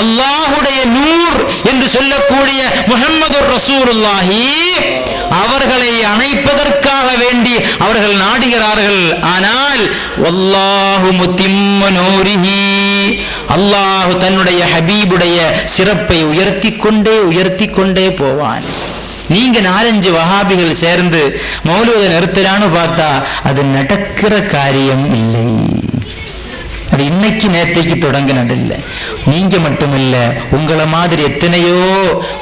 அல்லாஹுடைய நூர் என்று சொல்லக்கூடிய முகமது ரசூலுல்லாஹி அவர்களை அணைப்பதற்காக வேண்டி அவர்கள் நாடுகிறார்கள் ஆனால் அல்லாஹு தன்னுடைய ஹபீபுடைய சிறப்பை உயர்த்தி கொண்டே உயர்த்தி கொண்டே போவான் நீங்க நாலஞ்சு வகாபிகள் சேர்ந்து மௌலூத நிறுத்தலான்னு பார்த்தா அது நடக்கிற காரியம் இல்லை அது இன்னைக்கு நேற்றைக்கு தொடங்கினதில்லை. நீங்க மட்டுமில்ல உங்களை மாதிரி எத்தனையோ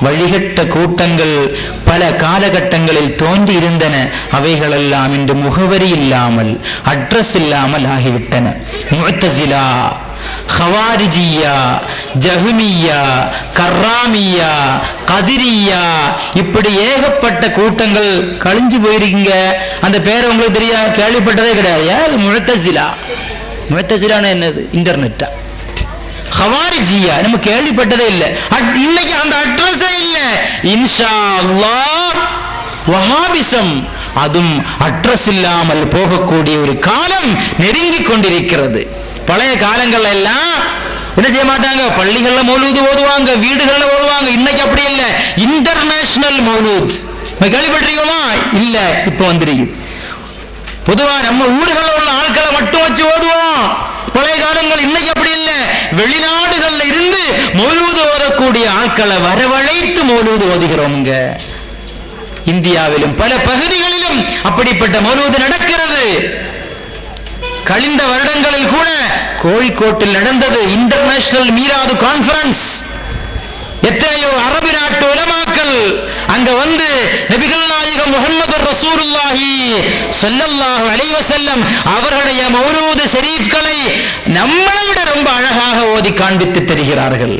வழிகட்ட கூட்டங்கள் பல காலகட்டங்களில் தோன்றி இருந்தன. அவைகளெல்லாம் இன்று முகவரி இல்லாமல் அட்ரஸ் இல்லாமல் ஆகிவிட்டன. முத்தசிலா ஹவாரிஜியா ஜஹ்மியா கர்ராமியா கதிரியா இப்படி ஏகப்பட்ட கூட்டங்கள் கழிஞ்சு போயிருக்கீங்க. அந்த பேரை உங்களுக்கு தெரியா? கேள்விப்பட்டதே கிடையாது. முழத்தசிலா முழத்தசிலான என்னது? இன்டர்நெட்டா ஹவாரிஜியா நம்ம கேள்விப்பட்டதே இல்லை. இன்னைக்கு அந்த அட்ரஸே இல்லை. இன்ஷா அல்லாஹ் வஹாபிசம். அதுவும் அட்ரஸ் இல்லாமல் போகக்கூடிய ஒரு காலம் நெருங்கி கொண்டிருக்கிறது. பழைய காலங்கள் எல்லாம் என்ன செய்ய மாட்டாங்க? பள்ளிகள்ல மௌலூது ஓதுவாங்க வீடுகள்ல ஓதுவாங்க. இன்னைக்கு அப்படி இல்லை. இன்டர்நேஷனல் மௌலூத். கேள்விப்பட்டிருக்கோமா? இல்ல இப்ப வந்திருக்கு. பொதுவா நம்ம ஊர்களில் உள்ள ஆட்களை மட்டும் வச்சு ஓதுவோம் பழைய காலங்கள் இன்னைக்கு அப்படி இல்லை வெளிநாடுகள்ல இருந்து வரக்கூடிய ஆட்களை வரவழைத்து மௌலூது ஓதுகிறோம்ங்க. இந்தியாவிலும் பல பகுதிகளிலும் அப்படிப்பட்ட மௌலூது நடக்கிறது. கழிந்த வருடங்களில் கூட கோழிக்கோட்டில் நடந்தது இன்டர்நேஷனல் மீராது கான்பரன்ஸ் எத்தனையோ அரபு நாட்டு உலமாக்கள் அங்க வந்து நபிகள் நாயகம் முகமது ரசூலுல்லாஹி சொல்லல்லாஹு அலைவ செல்லம் அவர்களுடைய மௌலூது ஷெரீஃப்களை நம்மளை விட ரொம்ப அழகாக ஓதி காண்பித்து தருகிறார்கள்.